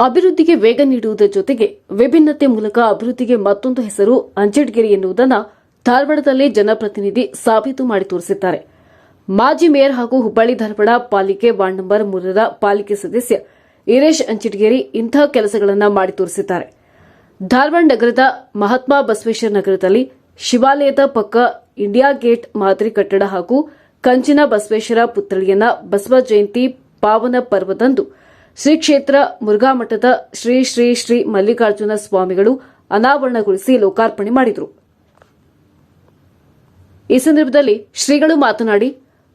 ಅಭಿವೃದ್ಧಿಗೆ ವೇಗ ನೀಡುವುದರ ಜೊತೆಗೆ ವಿಭಿನ್ನತೆ ಮೂಲಕ ಅಭಿವೃದ್ಧಿಗೆ ಮತ್ತೊಂದು ಹೆಸರು ಅಂಜಡ್ಗಿರಿ ಎನ್ನುವುದನ್ನು ಧಾರವಾಡದಲ್ಲಿ ಜನಪ್ರತಿನಿಧಿ ಸಾಬೀತು ಮಾಡಿ ತೋರಿಸಿದ್ದಾರೆ. ಮಾಜಿ ಮೇಯರ್ ಹಾಗೂ ಹುಬ್ಬಳ್ಳಿ ಧಾರವಾಡ ಪಾಲಿಕೆ ವಾರ್ಡ್ ನಂಬರ್ ಮೂರರ ಪಾಲಿಕೆ ಸದಸ್ಯ ಈರೇಶ್ ಅಂಚಿಟ್ಗೇರಿ ಇಂತಹ ಕೆಲಸಗಳನ್ನು ಮಾಡಿ ತೋರಿಸಿದ್ದಾರೆ. ಧಾರವಾಡ ನಗರದ ಮಹಾತ್ಮ ಬಸವೇಶ್ವರ ನಗರದಲ್ಲಿ ಶಿವಾಲಯದ ಪಕ್ಕ ಇಂಡಿಯಾ ಗೇಟ್ ಮಾದರಿ ಕಟ್ಟಡ ಹಾಗೂ ಕಂಚಿನ ಬಸವೇಶ್ವರ ಪುತ್ಥಳಿಯನ್ನ ಬಸವ ಜಯಂತಿ ಪಾವನ ಪರ್ವದಂದು ಶ್ರೀ ಕ್ಷೇತ್ರ ಮುರುಘಾಮಠದ ಶ್ರೀ ಶ್ರೀ ಶ್ರೀ ಮಲ್ಲಿಕಾರ್ಜುನ ಸ್ವಾಮಿಗಳು ಅನಾವರಣಗೊಳಿಸಿ ಲೋಕಾರ್ಪಣೆ ಮಾಡಿದರು. ಈ ಸಂದರ್ಭದಲ್ಲಿ ಶ್ರೀಗಳು ಮಾತನಾಡಿ,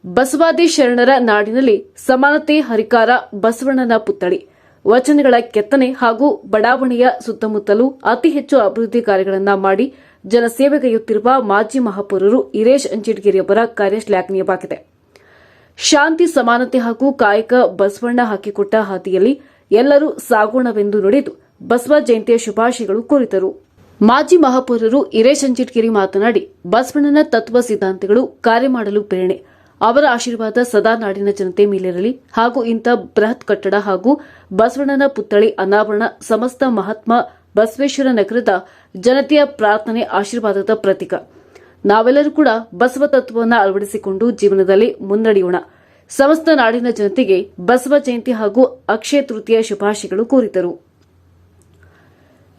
ಬಸವಾದಿ ಶರಣರ ನಾಡಿನಲ್ಲಿ ಸಮಾನತೆ ಹರಿಕಾರ ಬಸವಣ್ಣನ ಪುತ್ಥಳಿ, ವಚನಗಳ ಕೆತ್ತನೆ ಹಾಗೂ ಬಡಾವಣೆಯ ಸುತ್ತಮುತ್ತಲೂ ಅತಿ ಹೆಚ್ಚು ಅಭಿವೃದ್ಧಿ ಕಾರ್ಯಗಳನ್ನು ಮಾಡಿ ಜನಸೇವೆಗೈಯುತ್ತಿರುವ ಮಾಜಿ ಮಹಾಪೌರರು ಹಿರೇಶ್ ಅಂಚಿಟಗಿರಿಯವರ ಕಾರ್ಯ ಶ್ಲಾಘನೀಯವಾಗಿದೆ ಶಾಂತಿ, ಸಮಾನತೆ ಹಾಗೂ ಕಾಯಕ ಬಸವಣ್ಣ ಹಾಕಿಕೊಟ್ಟ ಹಾದಿಯಲ್ಲಿ ಎಲ್ಲರೂ ಸಾಗೋಣವೆಂದು ನುಡಿದು ಬಸವ ಜಯಂತಿಯ ಶುಭಾಶಯಗಳು ಕೋರಿದರು. ಮಾಜಿ ಮಹಾಪೌರರು ಇರೇಶ್ ಅಂಚಿಟ್ಗಿರಿ ಮಾತನಾಡಿ, ಬಸವಣ್ಣನ ತತ್ವ ಸಿದ್ಧಾಂತಗಳು ಕಾರ್ಯ ಮಾಡಲು ಪ್ರೇರಣೆ. ಅವರ ಆಶೀರ್ವಾದ ಸದಾ ನಾಡಿನ ಜನತೆ ಮೇಲಿರಲಿ ಹಾಗೂ ಇಂಥ ಬೃಹತ್ ಕಟ್ಟಡ ಹಾಗೂ ಬಸವಣ್ಣನ ಪುತ್ಥಳಿ ಅನಾವರಣ ಸಮಸ್ತ ಮಹಾತ್ಮ ಬಸವೇಶ್ವರ ನಗರದ ಜನತೆಯ ಪ್ರಾರ್ಥನೆ ಆಶೀರ್ವಾದದ ಪ್ರತೀಕ. ನಾವೆಲ್ಲರೂ ಕೂಡ ಬಸವ ತತ್ವವನ್ನು ಅಳವಡಿಸಿಕೊಂಡು ಜೀವನದಲ್ಲಿ ಮುನ್ನಡೆಯೋಣ. ಸಮಸ್ತ ನಾಡಿನ ಜನತೆಗೆ ಬಸವ ಜಯಂತಿ ಹಾಗೂ ಅಕ್ಷಯ ತೃತೀಯ ಶುಭಾಶಯಗಳು ಕೋರಿದರು.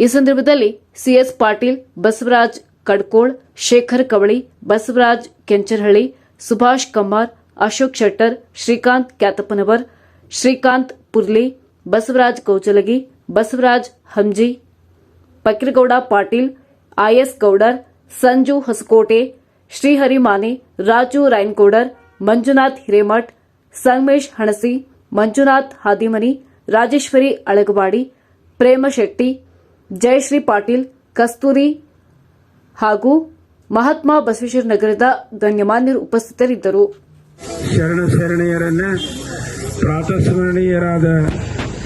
ಈ ಸಂದರ್ಭದಲ್ಲಿ C S Patil, Basavaraj Kadkol, Shekhar Kavali, Basavaraj Kencharahalli Subhash Kammar, Ashok Shettar, Srikanth Kyatappanavar, Srikanth Purli, Basavaraj Kouchalagi, Basavaraj Hanji, Pakragouda Patil I S Goudar Sanju Hosakote, Shrihari Mane, Raju Rainkodar Manjunath Hiremath, Sangamesh Hanasi, Manjunath Hadimani, Rajeshwari Alagawadi, Prema Shetty, Jayashree Patil, Kasturi ಹಾಗೂ ಮಹಾತ್ಮ ಬಸವೇಶ್ವರ ನಗರದ ಗಣ್ಯಮಾನ್ಯರು ಉಪಸ್ಥಿತರಿದ್ದರು. ಶರಣ ಶರಣೀಯರನ್ನ ಪ್ರಾತಸ್ಮರಣೀಯರಾದ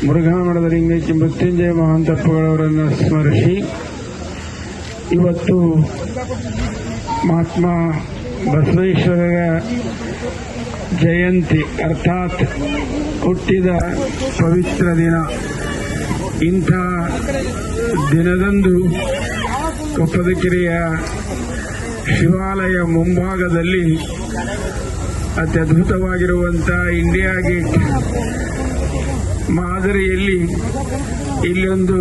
ಮುರುಘಾಮಠದ ಲಿಂಗೈಕ್ಯ ಮೃತ್ಯುಂಜಯ ಮಹಾಂತಪ್ಪಗಳವರನ್ನು ಸ್ಮರಿಸಿ ಇವತ್ತು ಮಹಾತ್ಮ ಬಸವೇಶ್ವರರ ಜಯಂತಿ ಅರ್ಥಾತ್ ಹುಟ್ಟಿದ ಪವಿತ್ರ ದಿನ. ಇಂಥ ದಿನದಂದು ಕೊಪ್ಪದಕೆರೆಯ ಶಿವಾಲಯ ಮುಂಭಾಗದಲ್ಲಿ ಅತ್ಯದ್ಭುತವಾಗಿರುವಂತಹ ಇಂಡಿಯಾ ಗೇಟ್ ಮಾದರಿಯಲ್ಲಿ ಇಲ್ಲೊಂದು